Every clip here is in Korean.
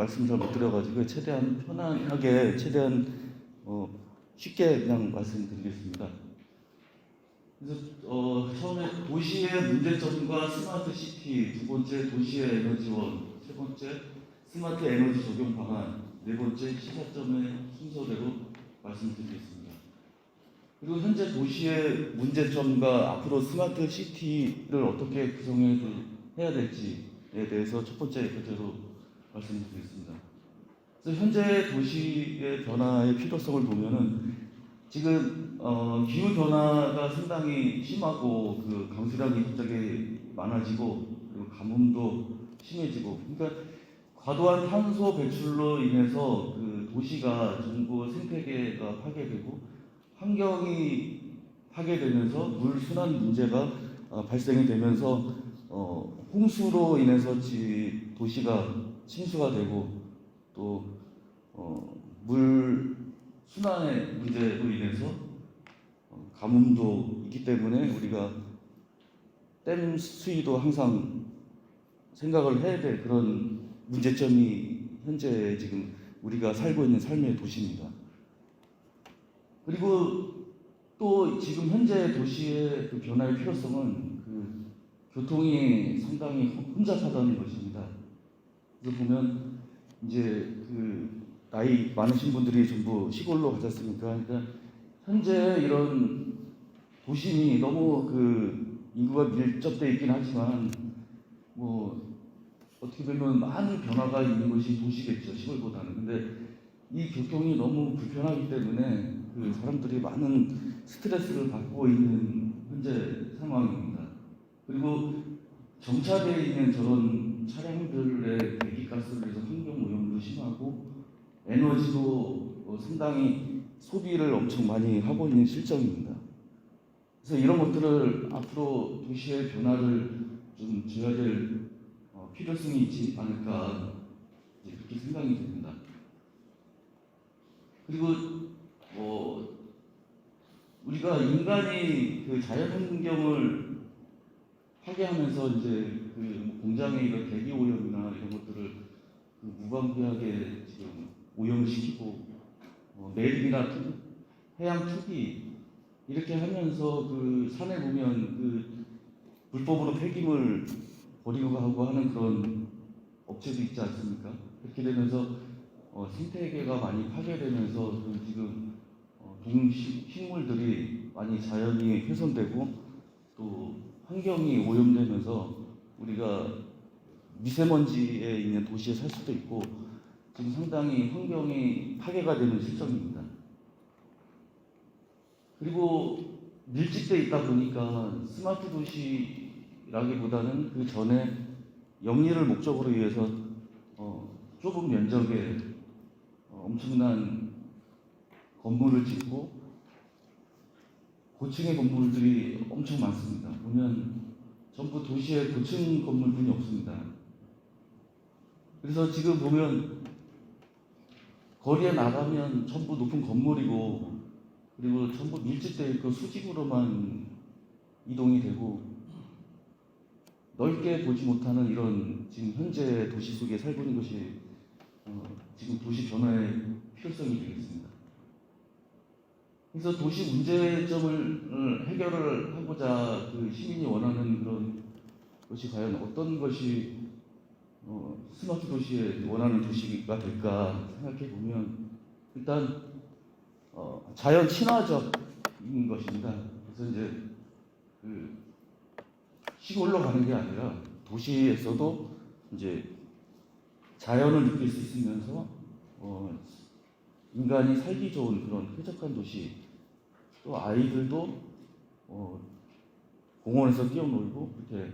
말씀 잘 못 드려가지고 최대한 편안하게 최대한 어, 쉽게 그냥 말씀드리겠습니다. 그래서 어, 처음에 도시의 문제점과 스마트 시티, 두 번째 도시의 에너지원, 세 번째 스마트 에너지 적용 방안, 네 번째 시사점의 순서대로 말씀드리겠습니다. 그리고 현재 도시의 문제점과 앞으로 스마트 시티를 어떻게 구성해야 될지에 대해서 첫 번째 예제로 말씀드리겠습니다. 그래서 현재 도시의 변화의 필요성을 보면은 지금 어, 기후 변화가 상당히 심하고 그 강수량이 갑자기 많아지고 그리고 가뭄도 심해지고 그러니까 과도한 탄소 배출로 인해서 그 도시가 전부 생태계가 파괴되고 환경이 파괴되면서 물 순환 문제가 어, 발생이 되면서 어, 홍수로 인해서 지, 도시가 침수가 되고 또물 순환의 문제로 인해서 어, 가뭄도 있기 때문에 우리가 댐 수위도 항상 생각을 해야 될 그런 문제점이 현재 지금 우리가 살고 있는 삶의 도시입니다. 그리고 또 지금 현재 도시의 그 변화의 필요성은 그 교통이 상당히 혼잡하다는 것입니다. 그래서 보면 이제 그 나이 많으신 분들이 전부 시골로 가셨으니까 그러니까 현재 이런 도심이 너무 그 인구가 밀접돼 있긴 하지만 뭐 어떻게 보면 많은 변화가 있는 것이 도시겠죠 시골보다는 근데 이 교통이 너무 불편하기 때문에 그 사람들이 많은 스트레스를 받고 있는 현재 상황입니다. 그리고 정차되어 있는 저런 차량들의 배기가스를 해서 환경 오염도 심하고 에너지도 어, 상당히 소비를 엄청 많이 하고 있는 실정입니다. 그래서 이런 것들을 앞으로 도시의 변화를 좀 줘야 될 어, 필요성이 있지 않을까 그렇게 생각이 됩니다. 그리고 뭐 우리가 인간이 그 자연 환경을 파괴하면서 이제 그 공장의 이런 대기 오염이나 이런 것들을 그 무방비하게 지금 오염을 시키고 어, 투, 해양 투기 이렇게 하면서 그 산에 보면 그 불법으로 폐기물 버리고 가고 하는 그런 업체도 있지 않습니까? 그렇게 되면서 어, 생태계가 많이 파괴되면서 그 지금 어, 동식물들이 많이 자연이 훼손되고 또 환경이 오염되면서 우리가 미세먼지에 있는 도시에 살 수도 있고 지금 상당히 환경이 파괴가 되는 실정입니다. 그리고 밀집돼 있다 보니까 스마트 도시라기보다는 그 전에 영리를 목적으로 위해서 어, 좁은 면적에 어, 엄청난 건물을 짓고 고층의 건물들이 엄청 많습니다. 보면 전부 도시에 고층 건물뿐이 없습니다. 그래서 지금 보면 거리에 나가면 전부 높은 건물이고 그리고 전부 밀집되어 있고 수직으로만 이동이 되고 넓게 보지 못하는 이런 지금 현재 도시 속에 살고 있는 것이 어, 지금 도시 변화의 필요성이 되겠습니다. 그래서 도시 문제점을 해결을 하고자 그 시민이 원하는 그런 것이 과연 어떤 것이 어, 스마트 도시에 원하는 도시가 될까 생각해 보면 일단 어, 자연 친화적인 것입니다. 그래서 이제 그 시골로 가는 게 아니라 도시에서도 이제 자연을 느낄 수 있으면서 어, 인간이 살기 좋은 그런 쾌적한 도시 또 아이들도 어, 공원에서 뛰어놀고 그렇게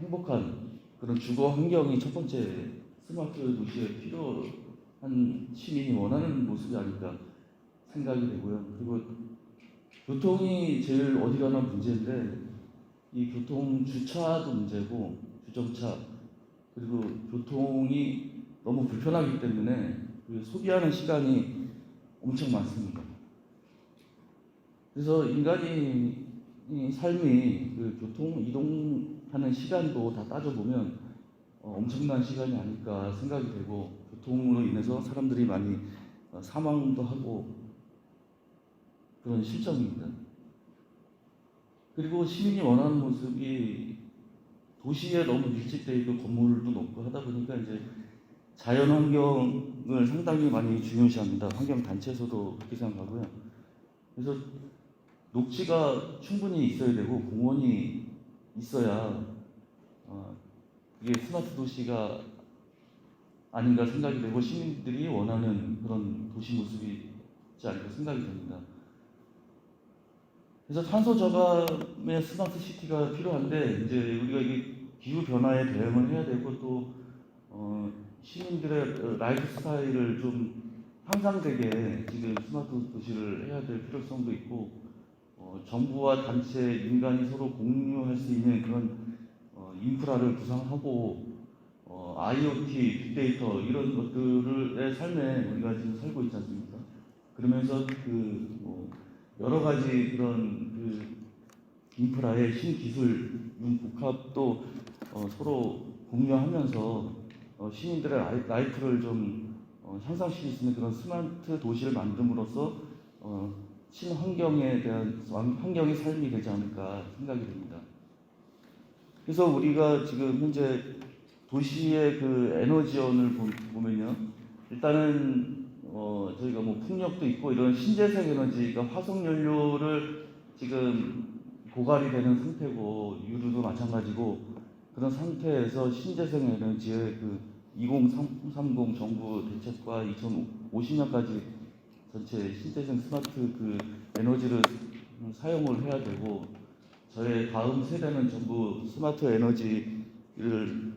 행복한 그런 주거 환경이 첫 번째 스마트 도시에 필요한 시민이 원하는 모습이 아닐까 생각이 되고요. 그리고 교통이 제일 어디 가나 문제인데 이 교통 주차도 문제고 주정차 그리고 교통이 너무 불편하기 때문에 그 소비하는 시간이 엄청 많습니다. 그래서 인간이 이 삶이 그 교통 이동하는 시간도 다 따져보면 어, 엄청난 시간이 아닐까 생각이 되고 교통으로 인해서 사람들이 많이 어, 사망도 하고 그런 실정입니다. 그리고 시민이 원하는 모습이 도시에 너무 밀집되어 있고 건물도 높고 하다 보니까 이제 자연 환경을 상당히 많이 중요시합니다. 환경 단체에서도 그렇게 생각하고요. 그래서 녹지가 충분히 있어야 되고 공원이 있어야 어, 이게 스마트 도시가 아닌가 생각이 되고 시민들이 원하는 그런 도시 모습이지 않을까 생각이 됩니다. 그래서 탄소 저감의 스마트 시티가 필요한데 이제 우리가 이게 기후 변화에 대응을 해야 되고 또 어, 시민들의 라이프 스타일을 좀 향상되게 지금 스마트 도시를 해야 될 필요성도 있고 어, 정부와 단체, 인간이 서로 공유할 수 있는 그런 어, 인프라를 구상하고 어, IoT, 빅데이터 이런 것들의 삶에 우리가 지금 살고 있지 않습니까? 그러면서 그 뭐 여러 가지 그런 그 인프라의 신기술 융복합도 어, 서로 공유하면서 어, 시민들의 라이, 라이프를 좀 어, 향상시킬 수 있는 그런 스마트 도시를 만듦으로써 어, 친환경에 대한 환- 환경의 삶이 되지 않을까 생각이 됩니다. 그래서 우리가 지금 현재 도시의 그 에너지원을 보- 보면요, 일단은 어, 저희가 뭐 풍력도 있고 이런 신재생 에너지가 화석 연료를 지금 고갈이 되는 상태고 유류도 마찬가지고 그런 상태에서 신재생 에너지의 그 2030 정부 대책과 2050년까지 전체 신재생 스마트 그 에너지를 사용을 해야 되고 저의 다음 세대는 전부 스마트 에너지를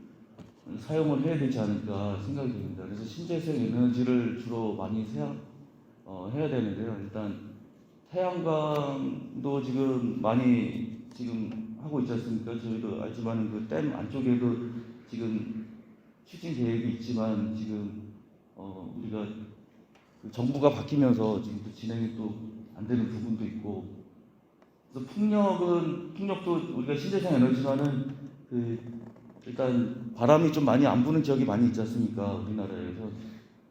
사용을 해야 되지 않을까 생각이 됩니다. 그래서 신재생 에너지를 주로 많이 사용, 어, 해야 되는데요. 일단 태양광도 지금 많이 지금 하고 있지 않습니까? 저희도 알지만 그댐 안쪽에도 지금 추진 계획이 있지만 지금 어, 우리가 그 정부가 바뀌면서 지금 또 진행이 또 안 되는 부분도 있고 그래서 풍력은 풍력도 우리가 신재생 에너지만은 그 일단 바람이 좀 많이 안 부는 지역이 많이 있지 않습니까 우리나라에서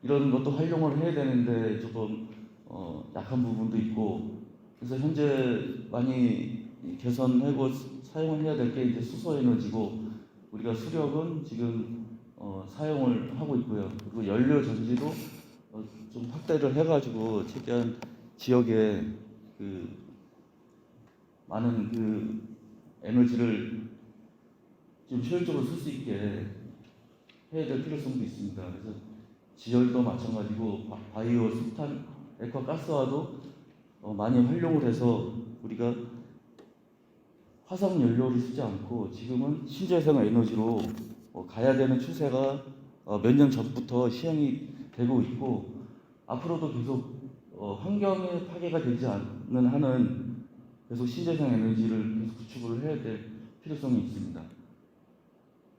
이런 것도 활용을 해야 되는데 조금 어, 약한 부분도 있고 그래서 현재 많이 개선하고 사용을 해야 될 게 이제 수소 에너지고 우리가 수력은 지금 어, 사용을 하고 있고요. 그리고 연료 전지도 어, 좀 확대를 해가지고 최대한 지역에 그 많은 그 에너지를 좀 효율적으로 쓸 수 있게 해야 될 필요성도 있습니다. 그래서 지열도 마찬가지고 바- 바이오, 석탄, 액화 가스화도 어, 많이 활용을 해서 우리가 화석 연료를 쓰지 않고 지금은 신재생 에너지로 어, 가야 되는 추세가 어, 몇년 전부터 시행이 되고 있고 앞으로도 계속 어, 환경에 파괴가 되지 않는 한은 계속 신재생 에너지를 계속 구축을 해야 될 필요성이 있습니다.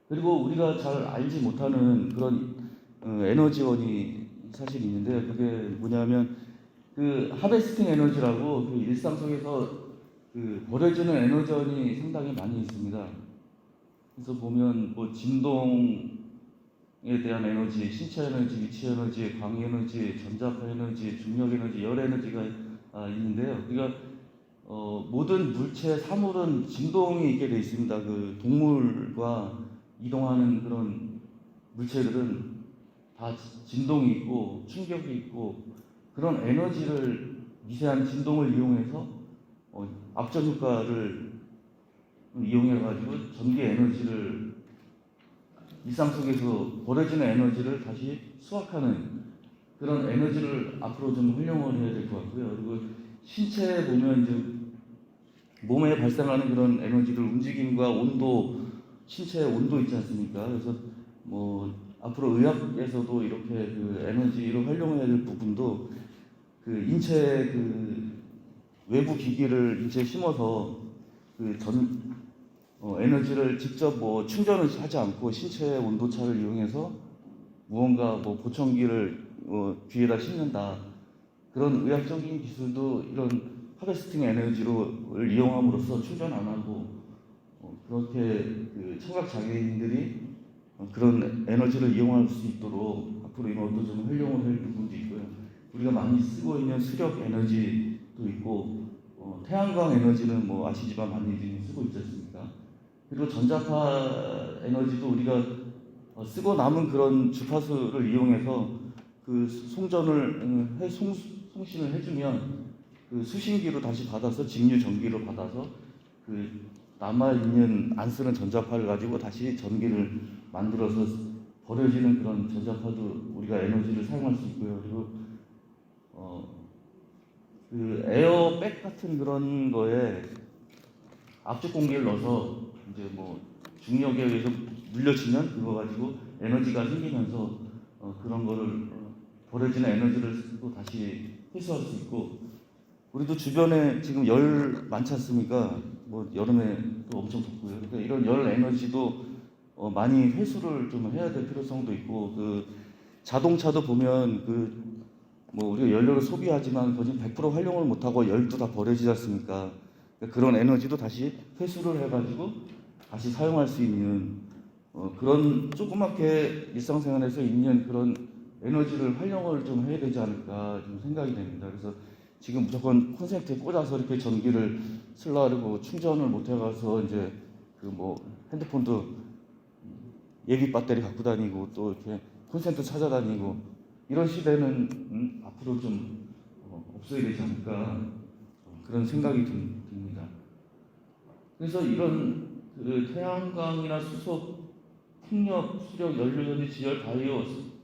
그리고 우리가 잘 알지 못하는 그런 어, 에너지원이 사실 있는데 그게 뭐냐면 그 하베스팅 에너지라고 그 일상 속에서 그 버려지는 에너지원이 상당히 많이 있습니다. 그래서 보면 뭐 진동에 대한 에너지, 신체 에너지, 위치 에너지, 광 에너지, 전자파 에너지, 중력 에너지, 열 에너지가 아, 있는데요. 그러니까 어, 모든 물체, 사물은 진동이 있게 돼 있습니다. 그 동물과 이동하는 그런 물체들은 다 진동이 있고 충격이 있고 그런 에너지를 미세한 진동을 이용해서 어, 앞전 효과를 이용해 가지고 전기 에너지를 일상 속에서 버려지는 에너지를 다시 수확하는 그런 에너지를 앞으로 좀 활용을 해야 될 것 같고요. 그리고 신체에 보면 이제 몸에 발생하는 그런 에너지를 움직임과 온도, 신체의 온도 있지 않습니까? 그래서 뭐 앞으로 의학에서도 이렇게 그 에너지를 활용해야 될 부분도 그 인체 그 외부 기기를 인체에 심어서 그 전 어, 에너지를 직접 뭐 충전을 하지 않고 신체의 온도차를 이용해서 무언가 뭐 보청기를 어, 귀에다 심는다 그런 의학적인 기술도 이런 하베스팅 에너지를 이용함으로써 충전 안 하고 어, 그렇게 그 청각 장애인들이 어, 그런 에너지를 이용할 수 있도록 앞으로 이런 것도 좀 활용을 할 부분도 있고요. 우리가 많이 쓰고 있는 수력 에너지도 있고 어, 태양광 에너지는 뭐 아시지만 많이들 쓰고 있지 않습니까? 그리고 전자파 에너지도 우리가 어, 쓰고 남은 그런 주파수를 이용해서 그 송전을 음, 해 송, 송신을 해주면 그 수신기로 다시 받아서 직류 전기로 받아서 그 남아 있는 안 쓰는 전자파를 가지고 다시 전기를 만들어서 버려지는 그런 전자파도 우리가 에너지를 사용할 수 있고요. 그리고 어 그 에어백 같은 그런 거에 압축 공기를 넣어서 이제 뭐 중력에 의해서 물려지면 그거 가지고 에너지가 생기면서 어 그런 거를 어 버려지는 에너지를 또 다시 회수할 수 있고 우리도 주변에 지금 열 많지 않습니까? 뭐 여름에 또 엄청 덥고요. 그러니까 이런 열 에너지도 어 많이 회수를 좀 해야 될 필요성도 있고 그 자동차도 보면 그 뭐 우리가 연료를 소비하지만 거진 100% 활용을 못하고 열도 다 버려지지 않습니까? 그러니까 그런 에너지도 다시 회수를 해가지고 다시 사용할 수 있는 어 그런 조그맣게 일상생활에서 있는 그런 에너지를 활용을 좀 해야 되지 않을까 좀 생각이 됩니다. 그래서 지금 무조건 콘센트에 꽂아서 이렇게 전기를 쓰려고 충전을 못 해가서 이제 그 뭐 핸드폰도 예비 배터리 갖고 다니고 또 이렇게 콘센트 찾아다니고 이런 시대는 음, 앞으로 좀 어, 없어야 되지 않을까 어, 그런 생각이 듭- 듭니다. 그래서 이런 그 태양광이나 수소, 풍력, 수력, 연료전지, 지열, 바이오,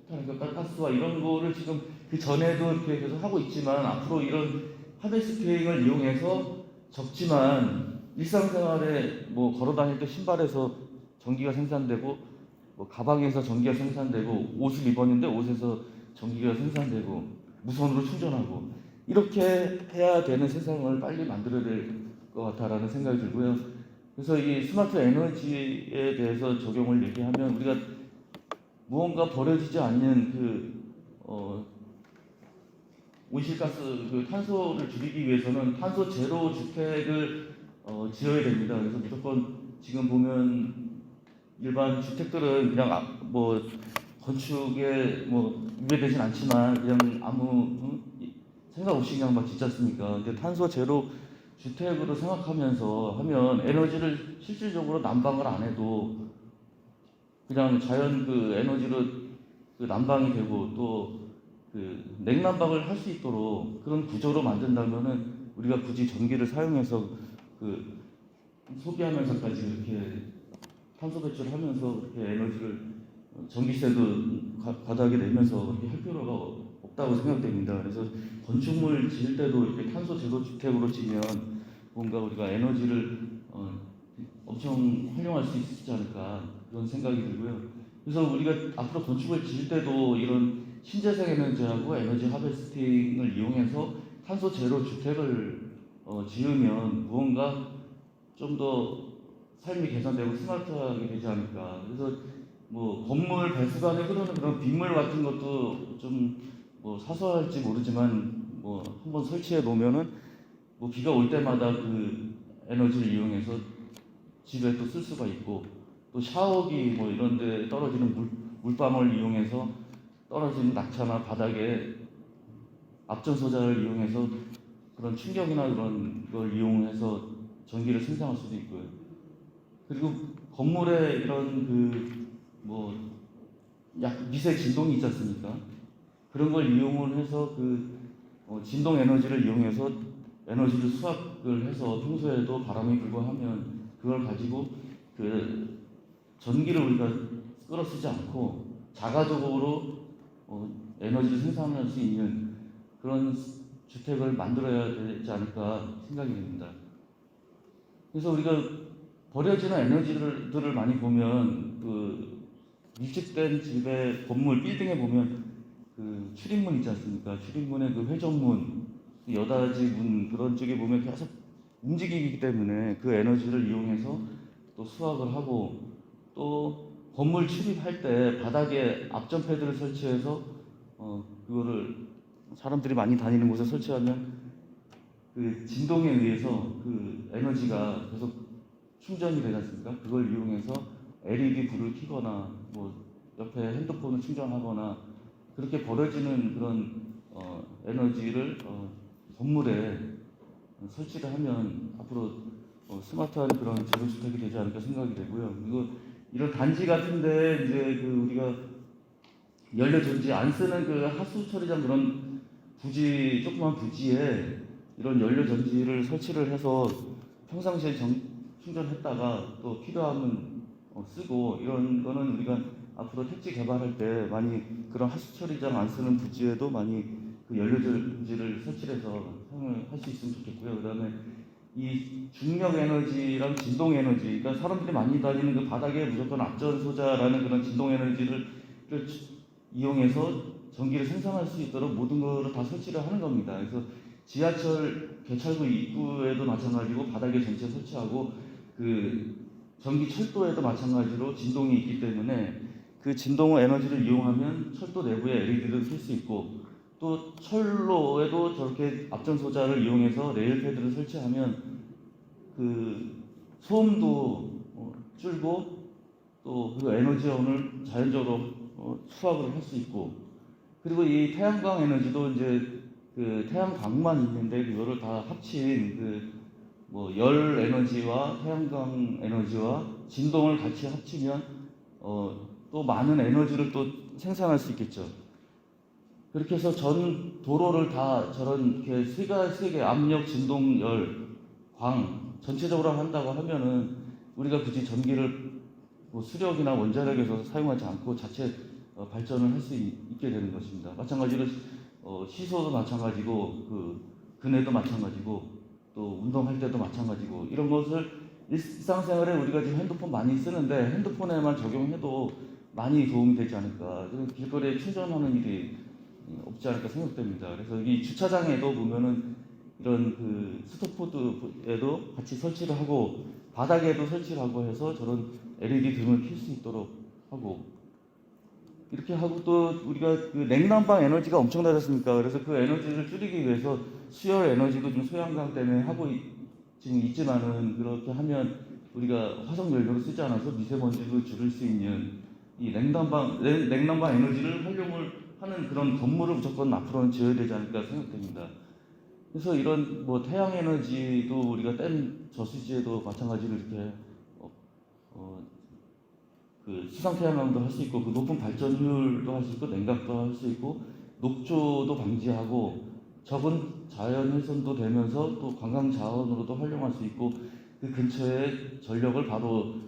탄소, 가스와 이런 거를 지금 그 전에도 이렇게 계속 하고 있지만 앞으로 이런 하베스팅을 이용해서 적지만 일상생활에 뭐 걸어 다닐 때 신발에서 전기가 생산되고 뭐 가방에서 전기가 생산되고 옷을 입었는데 옷에서 전기가 생산되고 무선으로 충전하고 이렇게 해야 되는 세상을 빨리 만들어야 될 것 같다라는 생각이 들고요. 그래서 이 스마트 에너지에 대해서 적용을 얘기하면 우리가 무언가 버려지지 않는 그 어, 온실가스 그 탄소를 줄이기 위해서는 탄소 제로 주택을 어, 지어야 됩니다. 그래서 무조건 지금 보면 일반 주택들은 그냥 아- 뭐 건축에 뭐 위배되진 않지만 그냥 아무 응? 생각 없이 그냥 막 짓지 않습니까? 근데 탄소 제로 주택으로 생각하면서 하면 에너지를 실질적으로 난방을 안 해도 그냥 자연 그 에너지로 그 난방이 되고 또 그 냉난방을 할 수 있도록 그런 구조로 만든다면은 우리가 굳이 전기를 사용해서 그 소비하면서까지 이렇게 탄소 배출하면서 이렇게 에너지를 전기세도 가- 바닥에 내면서 이렇게 할 필요가 없다고 생각됩니다. 그래서 건축물 지을 때도 이렇게 탄소 제로 주택으로 지면 뭔가 우리가 에너지를 어, 엄청 활용할 수 있지 않을까 그런 생각이 들고요. 그래서 우리가 앞으로 건축을 지을 때도 이런 신재생 에너지하고 에너지 하베스팅을 이용해서 탄소 제로 주택을 어, 지으면 무언가 좀 더 삶이 개선되고 스마트하게 되지 않을까. 그래서 뭐 건물 배수관에 흐르는 그런 빗물 같은 것도 좀 뭐 사소할지 모르지만 뭐 한번 설치해 놓으면은 뭐 비가 올 때마다 그 에너지를 이용해서 집에 또 쓸 수가 있고 또 샤워기 뭐 이런 데 떨어지는 물, 물방울 이용해서 떨어지는 낙차나 바닥에 앞전소자를 이용해서 그런 충격이나 그런 걸 이용해서 전기를 생산할 수도 있고요. 그리고 건물에 이런 그 뭐 약 미세 진동이 있지 않습니까? 그런 걸 이용을 해서 그 어, 진동 에너지를 이용해서 에너지를 수확을 해서 평소에도 바람이 불고 하면 그걸 가지고 그 전기를 우리가 끌어 쓰지 않고 자가적으로 어, 에너지를 생산할 수 있는 그런 주택을 만들어야 되지 않을까 생각이 됩니다. 그래서 우리가 버려지는 에너지들을 많이 보면 그 밀집된 집의 건물 빌딩에 보면 그 출입문 있지 않습니까? 출입문에 그 회전문, 그 여닫이 문 그런 쪽에 보면 계속 움직이기 때문에 그 에너지를 이용해서 또 수확을 하고 또 건물 출입할 때 바닥에 앞전 패드를 설치해서 어 그거를 사람들이 많이 다니는 곳에 설치하면 그 진동에 의해서 그 에너지가 계속 충전이 되지 않습니까? 그걸 이용해서 LED 불을 켜거나 뭐 옆에 핸드폰을 충전하거나 그렇게 벌어지는 그런 어, 에너지를 어, 건물에 설치를 하면 앞으로 어, 스마트한 그런 제로주택이 되지 않을까 생각이 되고요. 그리고 이런 단지 같은데 이제 그 우리가 연료 전지 안 쓰는 그 하수 처리장 그런 부지 조그만 부지에 이런 연료 전지를 설치를 해서 평상시에 정, 충전했다가 또 필요하면 어, 쓰고 이런 거는 우리가 앞으로 택지 개발할 때 많이 그런 하수 처리장 안 쓰는 부지에도 많이 그 연료 전지를 설치해서 사용을 할 수 있으면 좋겠고요. 그다음에 이 중력 에너지랑 진동 에너지, 그러니까 사람들이 많이 다니는 그 바닥에 무조건 앞전 소자라는 그런 진동 에너지를 를 이용해서 전기를 생산할 수 있도록 모든 것을 다 설치를 하는 겁니다. 그래서 지하철 개찰구 입구에도 마찬가지고 바닥에 전체 설치하고 그 전기 철도에도 마찬가지로 진동이 있기 때문에 그 진동 에너지를 이용하면 철도 내부에 LED를 쓸 수 있고 또 철로에도 저렇게 앞전 소자를 이용해서 레일 패드를 설치하면 그 소음도 어, 줄고 또 그 에너지원을 자연적으로 어, 수확을 할 수 있고 그리고 이 태양광 에너지도 이제 그 태양광만 있는데 그거를 다 합친 그 뭐 열 에너지와 태양광 에너지와 진동을 같이 합치면 어, 또 많은 에너지를 또 생산할 수 있겠죠. 그렇게 해서 전 도로를 다 저런 이렇게 세가 세개 압력, 진동, 열, 광 전체적으로 한다고 하면은 우리가 굳이 전기를 뭐 수력이나 원자력에서 사용하지 않고 자체 어, 발전을 할 수 있게 되는 것입니다. 마찬가지로 어, 시소도 마찬가지고 그 그네도 마찬가지고 또 운동할 때도 마찬가지고 이런 것을 일상생활에 우리가 지금 핸드폰 많이 쓰는데 핸드폰에만 적용해도 많이 도움이 되지 않을까. 길거리에 충전하는 일이 없지 않을까 생각됩니다. 그래서 이 주차장에도 보면은 이런 그 스토포드에도 같이 설치를 하고 바닥에도 설치를 하고 해서 저런 LED 등을 켤 수 있도록 하고 이렇게 하고 또 우리가 그 냉난방 에너지가 엄청나지 않습니까? 그래서 그 에너지를 줄이기 위해서 수열 에너지도 좀 소양강 때문에 하고 있, 지금 있지만은 그렇게 하면 우리가 화석 연료를 쓰지 않아서 미세먼지를 줄일 수 있는 이 냉난방 냉, 냉난방 에너지를 활용을 하는 그런 건물을 무조건 앞으로는 지어야 되지 않을까 생각됩니다. 그래서 이런 뭐 태양 에너지도 우리가 댐 저수지에도 마찬가지로 이렇게 어, 어, 그 수상 태양광도 할 수 있고 그 높은 발전 효율도 할 수 있고 냉각도 할 수 있고 녹조도 방지하고 적은 자연 훼손도 되면서 또 관광 자원으로도 활용할 수 있고 그 근처에 전력을 바로 어,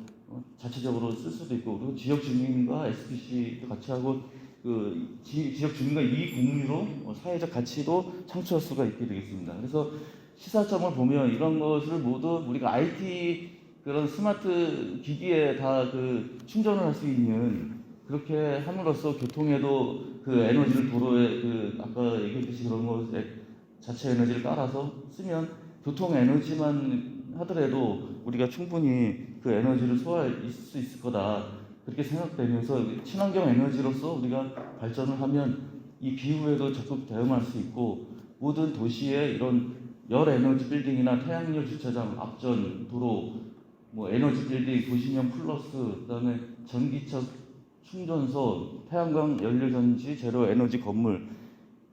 자체적으로 쓸 수도 있고 그리고 지역 주민과 SPC도 같이 하고 그 지, 지역 주민과 이익 공유로 어, 사회적 가치도 창출할 수가 있게 되겠습니다. 그래서 시사점을 보면 이런 것을 모두 우리가 IT 그런 스마트 기기에 다 그 충전을 할 수 있는 그렇게 함으로써 교통에도 그 에너지를 도로에 그 아까 얘기했듯이 그런 것에 자체 에너지를 깔아서 쓰면 교통 에너지만 하더라도 우리가 충분히 그 에너지를 소화할 수 있을 거다 그렇게 생각되면서 친환경 에너지로서 우리가 발전을 하면 이 기후에도 적극 대응할 수 있고 모든 도시에 이런 열 에너지 빌딩이나 태양열 주차장 앞전 도로 뭐 에너지 빌딩 도시명 플러스 그다음에 전기차 충전소 태양광 연료 전지 제로 에너지 건물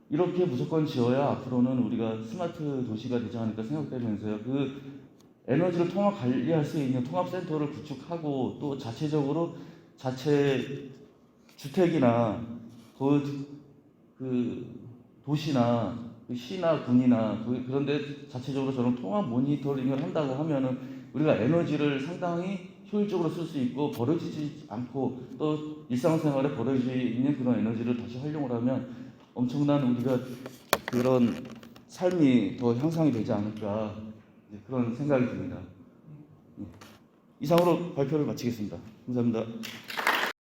이렇게 무조건 지어야 앞으로는 우리가 스마트 도시가 되지 않을까 생각되면서요. 그 에너지를 통합 관리할 수 있는 통합센터를 구축하고 또 자체적으로 자체 주택이나 그, 그 도시나 그 시나 군이나 그- 그런데 자체적으로 저런 통합 모니터링을 한다고 하면은 우리가 에너지를 상당히 효율적으로 쓸 수 있고 버려지지 않고 또 일상생활에 버려지는 그런 에너지를 다시 활용을 하면 엄청난 우리가 그런 삶이 더 향상이 되지 않을까 그런 생각이 듭니다. 네. 이상으로 발표를 마치겠습니다. 감사합니다.